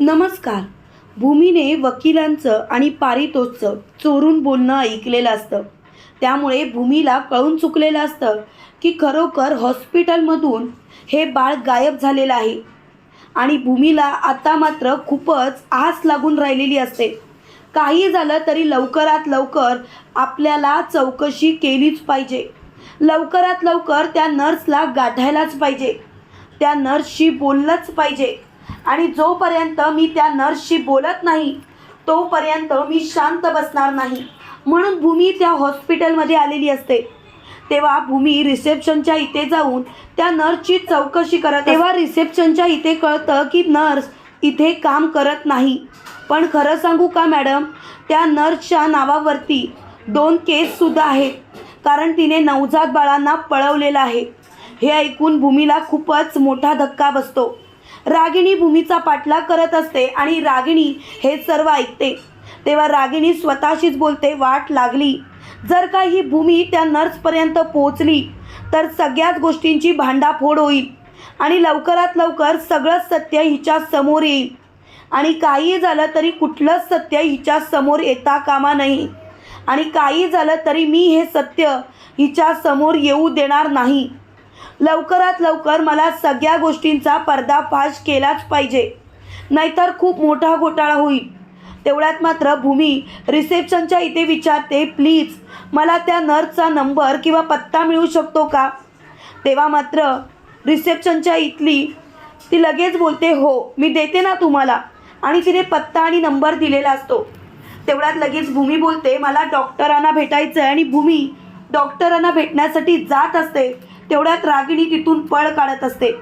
नमस्कार. भूमीने वकिलांचं आणि पारितोषचं चोरून बोलणं ऐकलेलं असतं. त्यामुळे भूमीला कळून चुकलेलं असतं की खरोखर हॉस्पिटलमधून हे बाळ गायब झालेलं आहे. आणि भूमीला आता मात्र खूपच आस लागून राहिलेली असते. काही झालं तरी लवकरात लवकर आपल्याला चौकशी केलीच पाहिजे. लवकरात लवकर त्या नर्सला गाठायलाच पाहिजे. त्या नर्सशी बोललंच पाहिजे. आणि जोपर्यंत मी त्या नर्सशी बोलत नाही तोपर्यंत मी शांत बसणार नाही. म्हणून भूमी त्या हॉस्पिटलमध्ये आलेली असते. तेव्हा भूमी रिसेप्शनच्या इथे जाऊन त्या नर्सची चौकशी करत तेव्हा रिसेप्शनच्या इथे कळतं की नर्स इथे काम करत नाही. पण खरं सांगू का मॅडम? त्या नर्सच्या नावावरती दोन केससुद्धा आहेत. कारण तिने नवजात बाळांना पळवलेलं आहे. हे ऐकून भूमीला खूपच मोठा धक्का बसतो. रागिणी भूमीचा पाठलाग करत असते आणि रागिणी हे सर्व ऐकते. तेव्हा रागिणी स्वतःशीच बोलते वाट लागली. जर का ही भूमी त्या नर्सपर्यंत पोहोचली तर सगळ्याच गोष्टींची भांडाफोड होईल आणि लवकरात लवकर सगळंच सत्य हिच्या समोर येईल. आणि काही झालं तरी कुठलंच सत्य हिच्या समोर येता कामा नाही. आणि काही झालं तरी मी हे सत्य हिच्या समोर येऊ देणार नाही. लवकरात लवकर मला सगळ्या गोष्टींचा पर्दाफाश केलाच पाहिजे. नाहीतर खूप मोठा घोटाळा होईल. तेवढ्यात मात्र भूमी रिसेप्शनच्या इथे विचारते प्लीज मला त्या नर्सचा नंबर किंवा पत्ता मिळू शकतो का? तेव्हा मात्र रिसेप्शनच्या इथली ती लगेच बोलते हो मी देते ना तुम्हाला. आणि तिने पत्ता आणि नंबर दिलेला असतो. तेवढ्यात लगेच भूमी बोलते मला डॉक्टरांना भेटायचं आहे आणि भूमी डॉक्टरांना भेटण्यासाठी जात असते. तेवढ्यात रागिणी तिथून पळ काढत असते.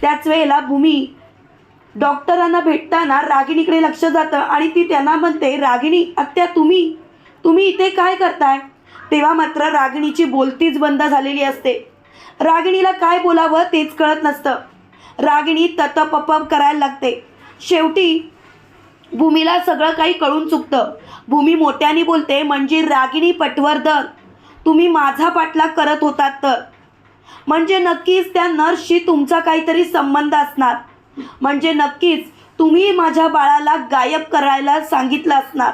त्याच वेळेला भूमी डॉक्टरांना भेटताना रागिणीकडे लक्ष जातं आणि ती त्यांना म्हणते रागिणी आत्या तुम्ही? तुम्ही इथे काय करताय? तेव्हा मात्र रागिणीची बोलतीच बंद झालेली असते. रागिणीला काय बोलावं तेच कळत नसतं. रागिणी ततपप करायला लागते. शेवटी भूमीला सगळं काही कळून चुकतं. भूमी मोठ्याने बोलते म्हणजे रागिणी पटवर्धन. तुम्ही माझा पाठलाग करत होतात तर. म्हणजे नक्कीच त्या नर्सशी तुमचा काहीतरी संबंध असणार. म्हणजे नक्कीच तुम्ही माझ्या बाळाला गायब करायला सांगितलं असणार.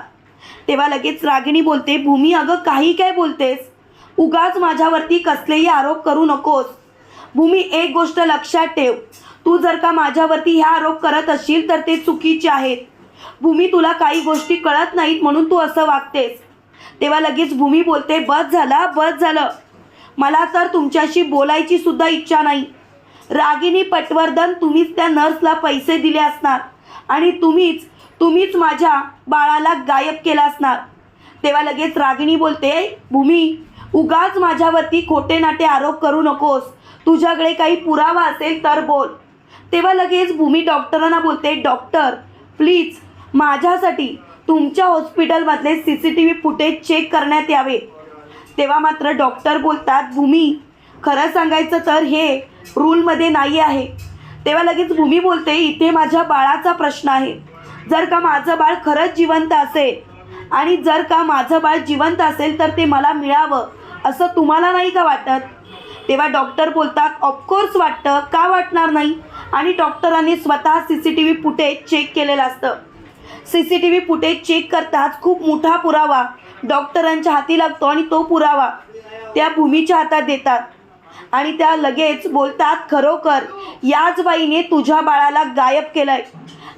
तेव्हा लगेच रागिणी बोलते भूमी अगं काही काय बोलतेस? उगाच माझ्यावरती कसलेही आरोप करू नकोस. भूमी एक गोष्ट लक्षात ठेव. तू जर का माझ्यावरती ह्या आरोप करत असशील तर ते चुकीचे आहेत. भूमी तुला काही गोष्टी कळत नाहीत म्हणून तू असं वागतेस. तेव्हा लगेच भूमी बोलते बस झाला बस झालं. मला तर तुमच्याशी बोलायची सुद्धा इच्छा नाही. रागिनी पटवर्धन तुम्हीच त्या नर्सला पैसे दिले असणार आणि तुम्हीच तुम्हीच माझ्या बाळाला गायब केला असणार. तेव्हा लगेच रागिणी बोलते भूमी उगाच माझ्यावरती खोटे नाटे आरोप करू नकोस. तुझ्याकडे काही पुरावा असेल तर बोल. तेव्हा लगेच भूमी डॉक्टरांना बोलते डॉक्टर प्लीज माझ्यासाठी तुमच्या हॉस्पिटलमधले C C T V footage check करण्यात यावे. तेव्हा मात्र डॉक्टर बोलतात भूमी खरं सांगायचं तर हे रूलमध्ये नाही आहे. तेव्हा लगेच भूमी बोलते इथे माझ्या बाळाचा प्रश्न आहे. जर का माझं बाळ खरंच जिवंत असेल आणि जर का माझं बाळ जिवंत असेल तर ते मला मिळावं असं तुम्हाला नाही का वाटत? तेव्हा डॉक्टर बोलतात ऑफकोर्स वाटतं. का वाटणार नाही? आणि डॉक्टरांनी स्वतः C C T V footage check केलेलं असतं. C C T V footage check करताच खूप मोठा पुरावा. डॉक्टरांच्या हाती लागतो आणि तो पुरावा त्या भूमीच्या हातात देतात. आणि त्या लगेच बोलतात खरोखर याच बाईने तुझ्या बाळाला गायब केलंय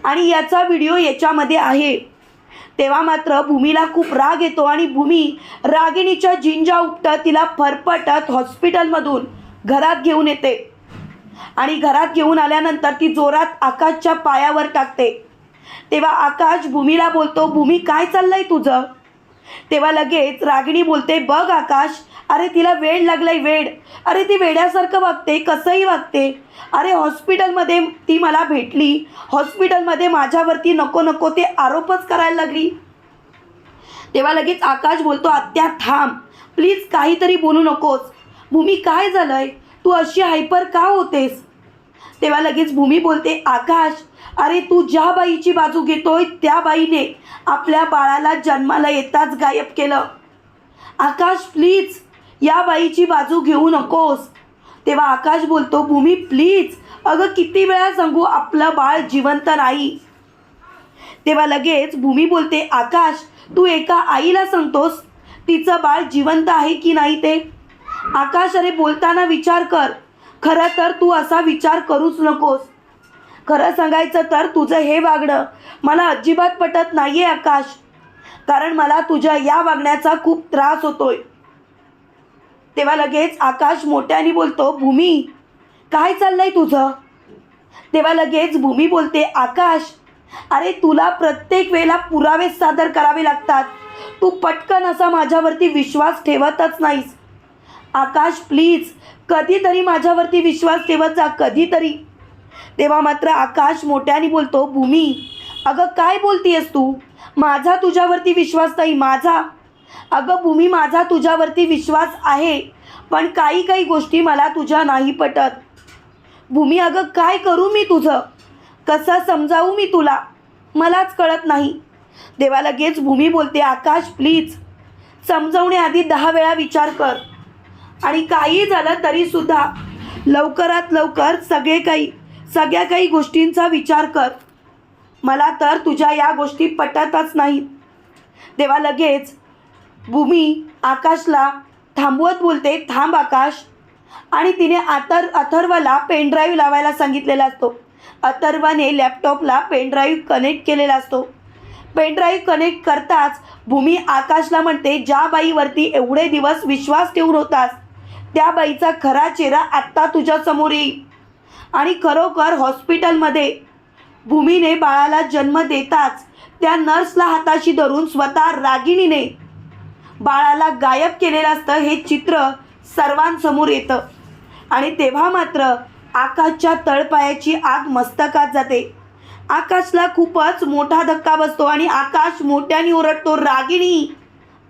आणि याचा व्हिडिओ याच्यामध्ये आहे. तेव्हा मात्र भूमीला खूप राग येतो आणि भूमी रागिणीच्या जिंजा उपटत तिला फरफटत हॉस्पिटलमधून घरात घेऊन येते. आणि घरात घेऊन आल्यानंतर ती जोरात आकाशच्या पायावर टाकते. तेव्हा आकाश भूमीला बोलतो भूमी काय चाललंय तुझं? तेव्हा लगेच रागिणी बोलते बघ आकाश अरे तिला वेळ लागलाय वेळ. अरे ती वेड्यासारखं वागते कसंही वागते. अरे हॉस्पिटलमध्ये ती मला भेटली. हॉस्पिटलमध्ये माझ्यावरती नको नको ते आरोपच करायला लागली. तेव्हा लगेच आकाश बोलतो आत्या थांब. प्लीज काहीतरी बोलू नकोस. भूमी काय झालंय? तू अशी हायपर का होतेस? तेव्हा लगेच भूमी बोलते आकाश अरे तू ज्या बाईची बाजू घेतोय त्या बाईने आपल्या बाळाला जन्माला येताच गायब केलं. आकाश प्लीज या बाईची बाजू घेऊ नकोस. तेव्हा आकाश बोलतो भूमी प्लीज अगं किती वेळा सांगू आपलं बाळ जिवंत नाही. तेव्हा लगेच भूमी बोलते आकाश तू एका आईला सांगतोस तिचं बाळ जिवंत आहे की नाही ते? आकाश अरे बोलताना विचार कर. खरं तर तू असा विचार करूच नकोस. खरं सांगायचं तर तुझं हे वागणं मला अजिबात पटत नाही आहे आकाश. कारण मला तुझ्या या वागण्याचा खूप त्रास होतोय. तेव्हा लगेच आकाश मोठ्याने बोलतो भूमी काय चाललंय तुझं? तेव्हा लगेच भूमी बोलते आकाश अरे तुला प्रत्येक वेळेला पुरावे सादर करावे लागतात. तू पटकन असा माझ्यावरती विश्वास ठेवतच नाहीस. आकाश प्लीज कधीतरी माझ्यावरती विश्वास ठेवत जा कधीतरी. तेव्हा मात्र आकाश मोठ्याने बोलतो भूमी अगं काय बोलतीयस तू? माझा तुझ्यावरती विश्वास नाही माझा. अगं भूमी माझा तुझ्यावरती विश्वास आहे पण काही काही गोष्टी मला तुझ्या नाही पटत. भूमी अगं काय करू मी तुझं? कसं समजावू मी तुला? मलाच कळत नाही. देवा लगेच भूमी बोलते आकाश प्लीज समजवण्याआधी दहा वेळा विचार कर. आणि काही झालं तरीसुद्धा लवकरात लवकर सगळे काही सगळ्या काही गोष्टींचा विचार कर. मला तर तुझ्या या गोष्टी पटतच नाहीत. तेव्हा लगेच भूमी आकाशला थांबवत बोलते थांब आकाश. आणि तिने आतर अथर्वला पेनड्राईव्ह लावायला सांगितलेला असतो. अथर्वाने लॅपटॉपला पेनड्राईव्ह कनेक्ट केलेला असतो. पेनड्राईव्ह कनेक्ट करताच भूमी आकाशला म्हणते ज्या बाईवरती एवढे दिवस विश्वास ठेवून होतास त्या बाईचा खरा चेहरा आत्ता तुझ्यासमोर येईल आणि खरोखर हॉस्पिटलमध्ये भूमीने बाळाला जन्म देताच त्या नर्सला हाताशी धरून स्वतः रागिणीने बाळाला गायब केलेलं असतं हे चित्र सर्वांसमोर येतं. आणि तेव्हा मात्र आकाशच्या तळपायाची आग मस्तकात जाते. आकाशला खूपच मोठा धक्का बसतो आणि आकाश मोठ्याने ओरडतो रागिणी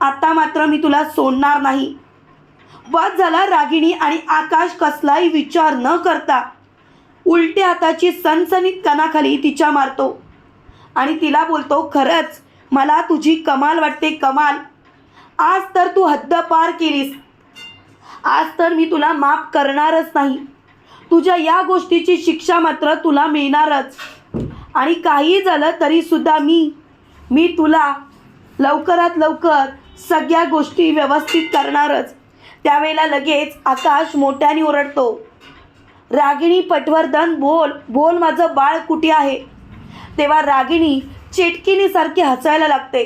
आता मात्र मी तुला सोडणार नाही. वाद झाला रागिणी आणि आकाश कसलाही विचार न करता. उलट्या हाताची सनसनीत कणाखाली तिच्या मारतो. आणि तिला बोलतो खरंच मला तुझी कमाल वाटते कमाल. आज तर तू हद्द पार केलीस. आज तर मी तुला माफ करणारच नाही. तुझ्या या गोष्टीची शिक्षा मात्र तुला मिळणारच. आणि काही झालं तरीसुद्धा मी मी तुला लवकरात लवकर सगळ्या गोष्टी व्यवस्थित करणारच. त्यावेळेला लगेच आकाश मोठ्याने ओरडतो. रागिणी पटवर्धन बोल बोल माझं बाळ कुठे आहे? तेव्हा रागिणी चेटकिनीसारखी हसायला लागते.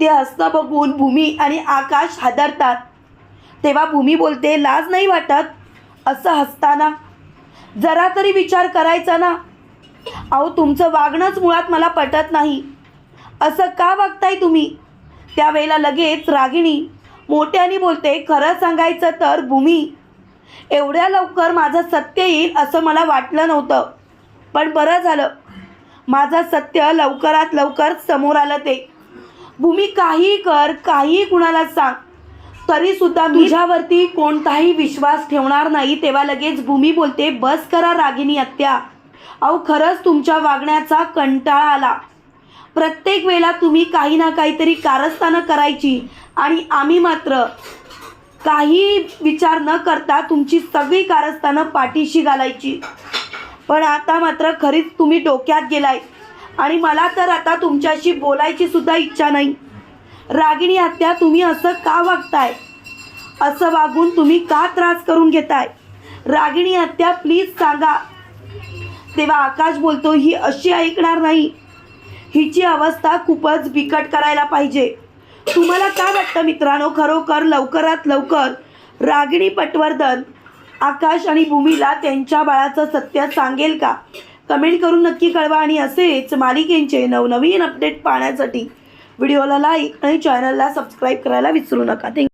ते हसणं बघून भूमी आणि आकाश हादरतात. तेव्हा भूमी बोलते लाज नाही वाटत? असं हसताना? जरा तरी विचार करायचा ना? अहो तुमचं वागणंच मुळात मला पटत नाही. असं का वागताय तुम्ही? त्यावेळेला लगेच रागिणी मोठ्याने बोलते खरं सांगायचं तर भूमी एवढ्या लवकर माझं सत्य येईल असं मला वाटलं नव्हतं. पण बरं झालं. माझं सत्य लवकरात लवकर समोर आलं ते. भूमी काही कर काही कुणाला सांग. तरीसुद्धा तुझ्यावरती कोणताही विश्वास ठेवणार नाही. तेव्हा लगेच भूमी बोलते बस करा रागिनी आत्या अहो खरंच तुमच्या वागण्याचा कंटाळा आला. प्रत्येक वेळेला तुम्ही काही ना काहीतरी कारस्थानं करायची. आणि आम्ही मात्र काही विचार न करता तुमची सगळी कारस्थानं पाठीशी घालायची. पण आता मात्र खरीच तुम्ही डोक्यात गेलाय. आणि मला तर आता तुमच्याशी बोलायची सुद्धा इच्छा नाही. रागिणी हत्या तुम्ही असं का वागताय? असं वागून तुम्ही का त्रास करून घेताय? रागिणी हत्या प्लीज सांगा. तेव्हा आकाश बोलतो ही अशी ऐकणार नाही. हिची अवस्था खूपच बिकट करायला पाहिजे. तुम्हाला काय वाटतं मित्रांनो? खरोखर लवकरात लवकर रागिणी पटवर्धन आकाश आणि भूमीला त्यांच्या बाळाचं सत्य सांगेल का? कमेंट करून नक्की कळवा आणि असेच मालिकेंचे नवनवीन अपडेट पाहण्यासाठी व्हिडिओला लाईक आणि चॅनलला सबस्क्राईब करायला विसरू नका. थँक्यू